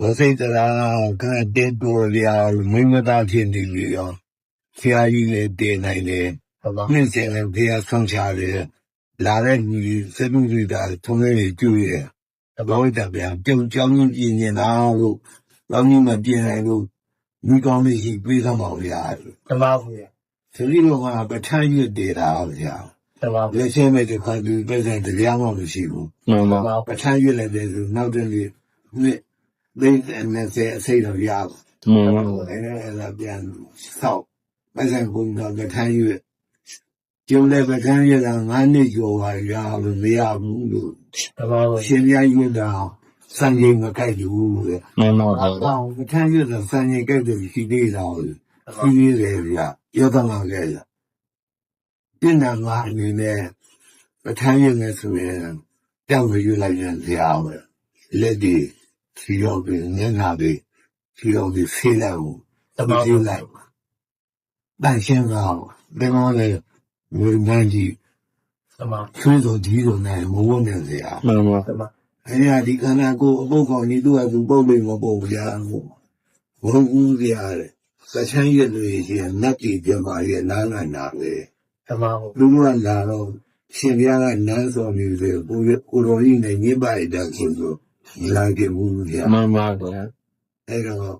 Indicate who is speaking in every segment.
Speaker 1: ဝစိတ်တရာကတဲ့တော်ရမိမသားဖြစ်နေပြီရောဆရာကြီးလည်းတည်နိုင်တယ်
Speaker 2: ဟုတ်ပါ
Speaker 1: နှစ်စဉ်လည်းဖေးဆောင်ချတယ်လာတဲ့ညီစက်မှုတွေတာထုံးလေးကျွေးတယ်
Speaker 2: ဟုတ်ပါ
Speaker 1: ဘောဝိတ္တဗျာကြောင်ကြောင်ကြီးပြင်နေတာလို့လောင်းကြီးမပြင်နိုင်လို့မိကောင်းလေးရှိပေးသမောင်ဗျာ
Speaker 2: ဓမ္မဘူးရ
Speaker 1: သတိတော်ကပဋ္ဌာန်းရွတ်တည်တာဗျာ
Speaker 2: ဓမ္မဘူး
Speaker 1: လက်ချင်းမဲ့တစ်ခါသူပြည့်စုံတရားမှမရှိဘူး
Speaker 3: မှန်ပါ
Speaker 2: ဓမ္မ
Speaker 1: ပဋ္ဌာန်းရွတ်လိုက်တဲ့သူနောက်တဲ့နေ့နှစ် သိတဲ့20အစိတ်တော့ရပါ
Speaker 3: မှန်ပါ
Speaker 1: အဲအဲ့ဒါပြန်ဆောက်မဆိုင်ဘူးတော့ပဋ္ဌာန်းရွတ်ကျုံတဲ့ပဋ္ဌာန်းရွတ်တာ9နှစ်ကျော်ပါရလို့မရဘူးလို့
Speaker 2: ဓမ္မဘူး
Speaker 1: ရှင်ပြရွတ်တာစံချိန်မကိုက်ဘူးလေ
Speaker 3: မှန်ပါဗျာ။
Speaker 1: အော်ပဋ္ဌာန်းရွတ်တာစံချိန်ကိုက်တယ်ရှိသေးတာလေ။ရှိသေးတယ်ဗျ။ရောတော့လာခဲ့ရ။ပြင်နာငါအနေနဲ့ပဋ္ဌာန်းရွတ်နေဆိုရင်ကြောက်ရွတ်လိုက်ရင်ဇာပဲ။လက်ဒီ ချီရောက်ပြီးညနာပြီးချီရောက်ပြီးဖေးလိုက်ဘူး
Speaker 2: ဓမ္မ။ဘူး
Speaker 1: ဖေးလိုက်။တန်ရှင်းတော့ဒီမောလေးဝိညာဉ်ကြီး
Speaker 2: ဓမ္မ
Speaker 1: ဆွေးတော်ဒီလိုနဲ့မဝုန်းနေဇာ
Speaker 3: မှန်ပါ
Speaker 2: ဓမ္မ။
Speaker 1: အဲဒီဟာဒီခန္ဓာကိုယ်အပုတ်ကောင်ကြီးသူ့ဟာသူပုတ်လို့မပုတ်ဘူးကြာ။ဘုံကူးကြရတယ်။စချမ်းရွက်လို့ရှိရင်နတ်ပြည်ပြပါရဲ့နားနာနာပဲ
Speaker 2: ဓမ္မဘူး။
Speaker 1: လူကလာတော့ရှင်ပြားကနန်းစော်နေတယ်ကိုရကိုတော်ကြီးနဲ့ညစ်ပါရတဲ့ဆိုဆို လာကြဘူးဗျာ
Speaker 3: မှန်ပါဗျာ။
Speaker 1: အဲတော့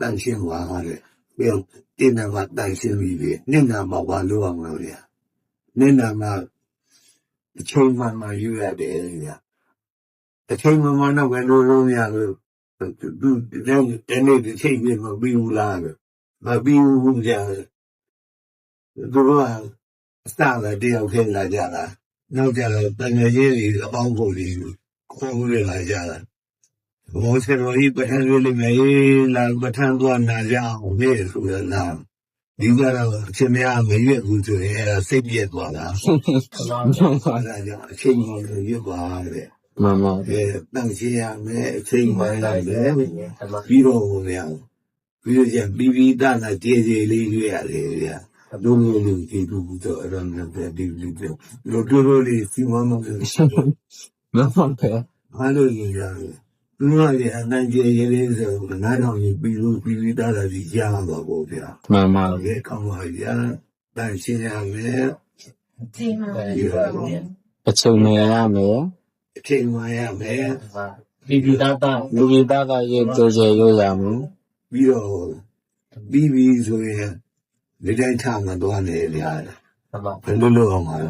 Speaker 1: တန်ရှင်းသွားတယ်။ပြီးတော့တင်းနာမှာတန်ရှင်းပြီးပြီ။နှစ်နာမှာဘာလို့အောင်လဲဗျာ။နှစ်နာမှာအချိန်မှမှယူရတယ်ဗျာ။အချိန်မှမှတော့ဘယ်လိုလုပ်ရလို့သူသူတဲ့နေ့တစ်ချိန်ပြမပြီးဘူးလားလို့မပြီးဘူးကြာသူကအစလည်းတယောက်ခဲလာကြတာနောက်ကြတော့တငယ်ချင်းတွေအပေါင်းကိုတွေ ခေါ်ရလာကြတာဘောဆယ်တော်ကြီးပထမလေးမေးလာပထမတော့နာကြအောင်မေးဆိုရလာဒီကြတော့အချင်းများမရွက်ဘူးဆိုရင်အဲ့ဒါစိတ်ပြက်သွားတာ
Speaker 2: ဓမ္မဘူး
Speaker 1: အဲ့ဒါကြောင့်အချိန်ကြီးရွက်ပါတဲ့
Speaker 3: မှန်ပါ
Speaker 1: အဲတန့်ရှင်းရမယ်အချိန်မှန်လိုက်တယ်
Speaker 2: ဓမ္မ
Speaker 1: ပြီးတော့ဟိုဗျာပြီးတော့ကျပြီးပြီးသားနဲ့တည်တည်လေးရွရတယ်ဗျာလုံးလုံးလေးဒီလိုတော့အဲ့ဒါနဲ့ဒီလိုတော့လိုတိုးတိုးလေးစီမမလို့
Speaker 3: မှန်ပါဗျာ
Speaker 1: အားလို့ရရတယ်သူကလည်းအနိုင်ကျရေးလေးဆိုနားထောင်ပြီးပြီးလို့ပြီးပြီးသားလာပြီးကြားတော့ပေါ့ဗျာ
Speaker 3: မှန်ပါ
Speaker 1: ဟုတ်ကဲ့ကောင်းပါဗျာတန့်ရှင်းရမယ်
Speaker 4: ဒီမှာ
Speaker 1: ဒီလို
Speaker 3: အချိန်နေရမယ်
Speaker 1: အချိန်မှရမယ်
Speaker 2: ဘီဘီတာတာ
Speaker 3: လူကြီးသားကရေကြိုးကြရိုးရမယ်
Speaker 1: ပြီးတော့ပြီးပြီးဆိုရင်ဒီတိုင်းထမှသွားနေဗျာ
Speaker 2: ဓမ္မ
Speaker 1: ဘယ်လိုလုပ်အောင်ပါလဲ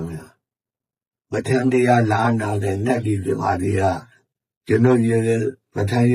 Speaker 1: ဗျာမထန်တရားလာနာတဲ့နတ်ဒီပြမာတွေကကျွန်တော်ရတဲ့မထန်ရ